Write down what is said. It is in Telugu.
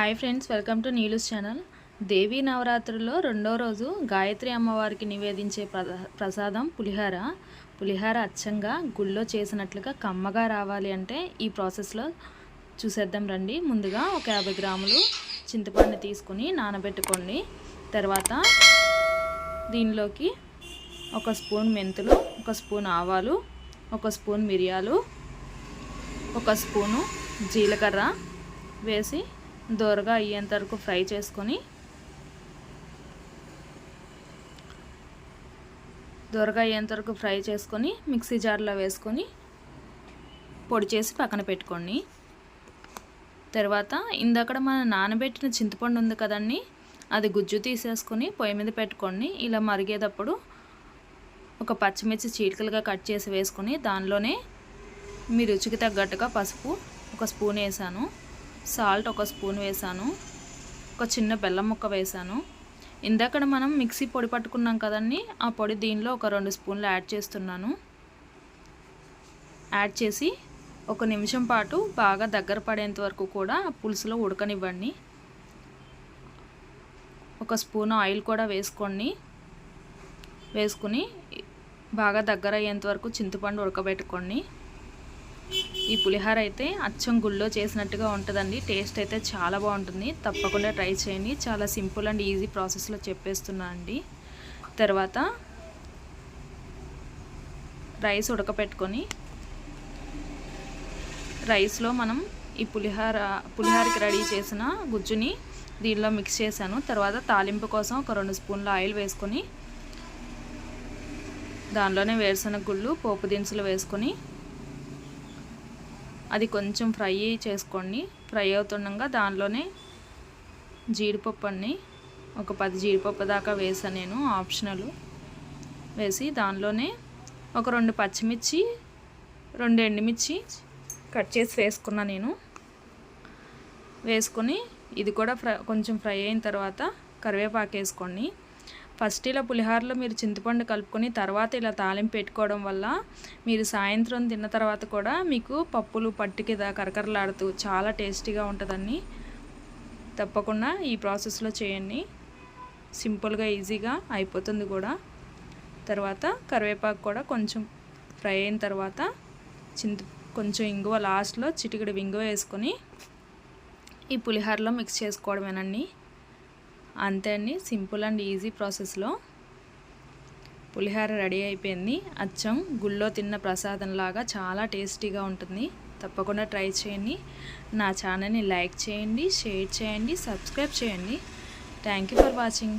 Hi friends welcome to Neelu's channel. Devi నవరాత్రుల్లో రెండో రోజు గాయత్రి అమ్మవారికి నివేదించే ప్రసాదం పులిహార. పులిహార అచ్చంగా గుళ్ళో చేసినట్లుగా కమ్మగా రావాలి అంటే ఈ ప్రాసెస్లో చూసేద్దాం రండి. ముందుగా ఒక యాభై గ్రాములు చింతపండు తీసుకుని నానబెట్టుకోండి. తర్వాత దీనిలోకి ఒక స్పూన్ మెంతులు ఒక స్పూన్ ఆవాలు ఒక స్పూన్ మిరియాలు ఒక స్పూను జీలకర్ర వేసి దోరగా అయ్యేంత వరకు ఫ్రై చేసుకొని దోరగా అయ్యేంత వరకు ఫ్రై చేసుకొని మిక్సీ జార్లో వేసుకొని పొడి చేసి పక్కన పెట్టుకోండి. తర్వాత ఇందక్కడ మన నానబెట్టిన చింతపండు ఉంది కదండి అది గుజ్జు తీసేసుకొని పొయ్యి మీద పెట్టుకోండి. ఇలా మరిగేటప్పుడు ఒక పచ్చిమిర్చి చీలికలుగా కట్ చేసి వేసుకొని దానిలోనే మీ రుచికి తగ్గట్టుగా పసుపు ఒక స్పూన్ వేసాను. సాల్ట్ ఒక స్పూన్ వేసాను. ఒక చిన్న బెల్లం ముక్క వేసాను. ఇందాక మనం మిక్సీ పొడి పట్టుకున్నాం కదండి ఆ పొడి దీనిలో ఒక రెండు స్పూన్లు యాడ్ చేస్తున్నాను. యాడ్ చేసి ఒక నిమిషం పాటు బాగా దగ్గర పడేంత వరకు కూడా పులుసులో ఉడకనివ్వండి. ఒక స్పూన్ ఆయిల్ కూడా వేసుకోండి. వేసుకుని బాగా దగ్గర అయ్యేంత వరకు చింతపండు ఉడకబెట్టుకోండి. ఈ పులిహార అయితే అచ్చం గుళ్ళో చేసినట్టుగా ఉంటుందండి. టేస్ట్ అయితే చాలా బాగుంటుంది. తప్పకుండా ట్రై చేయండి. చాలా సింపుల్ అండ్ ఈజీ ప్రాసెస్లో చెప్పేస్తున్నా అండి. తర్వాత రైస్ ఉడకపెట్టుకొని రైస్లో మనం ఈ పులిహార పులిహారకి రెడీ చేసిన గుజ్జుని దీనిలో మిక్స్ చేశాను. తర్వాత తాలింపు కోసం ఒక రెండు స్పూన్ల ఆయిల్ వేసుకొని దానిలోనే వేరుశనగ గుళ్ళు పోపు దినుసులు వేసుకొని అది కొంచెం ఫ్రై చేసుకోండి ఫ్రై అవుతుండగా దానిలోనే జీడిపప్పు అన్నీ ఒక పది జీడిపప్పు దాకా వేసాను నేను ఆప్షనల్. వేసి దానిలోనే ఒక రెండు పచ్చిమిర్చి రెండు ఎండుమిర్చి కట్ చేసి వేసుకున్నా నేను. వేసుకొని ఇది కూడా ఫ్రై కొంచెం ఫ్రై అయిన తర్వాత కరివేపాకు వేసుకోండి ఫస్ట్ ఇలా పులిహోరలో మీరు చింతపండు కలుపుకొని తర్వాత ఇలా తాలింపు పెట్టుకోవడం వల్ల మీరు సాయంత్రం తిన్న తర్వాత కూడా మీకు పప్పులు పట్టుకి కరకరలాడుతూ చాలా టేస్టీగా ఉంటుందని తప్పకుండా ఈ ప్రాసెస్లో చేయండి. సింపుల్గా ఈజీగా అయిపోతుంది కూడా. తర్వాత కరివేపాకు కూడా కొంచెం ఫ్రై అయిన తర్వాత చింత కొంచెం ఇంగువ లాస్ట్లో చిటికెడు ఇంగువ వేసుకొని ఈ పులిహోరలో మిక్స్ చేసుకోవడమేనండి. అంతే అండి. సింపుల్ అండ్ ఈజీ ప్రాసెస్లో పులిహోర రెడీ అయిపోయింది. అచ్చం గుళ్ళో తిన్న ప్రసాదంలాగా చాలా టేస్టీగా ఉంటుంది. తప్పకుండా ట్రై చేయండి. నా ఛానల్ని లైక్ చేయండి షేర్ చేయండి సబ్స్క్రైబ్ చేయండి. Thank you for watching.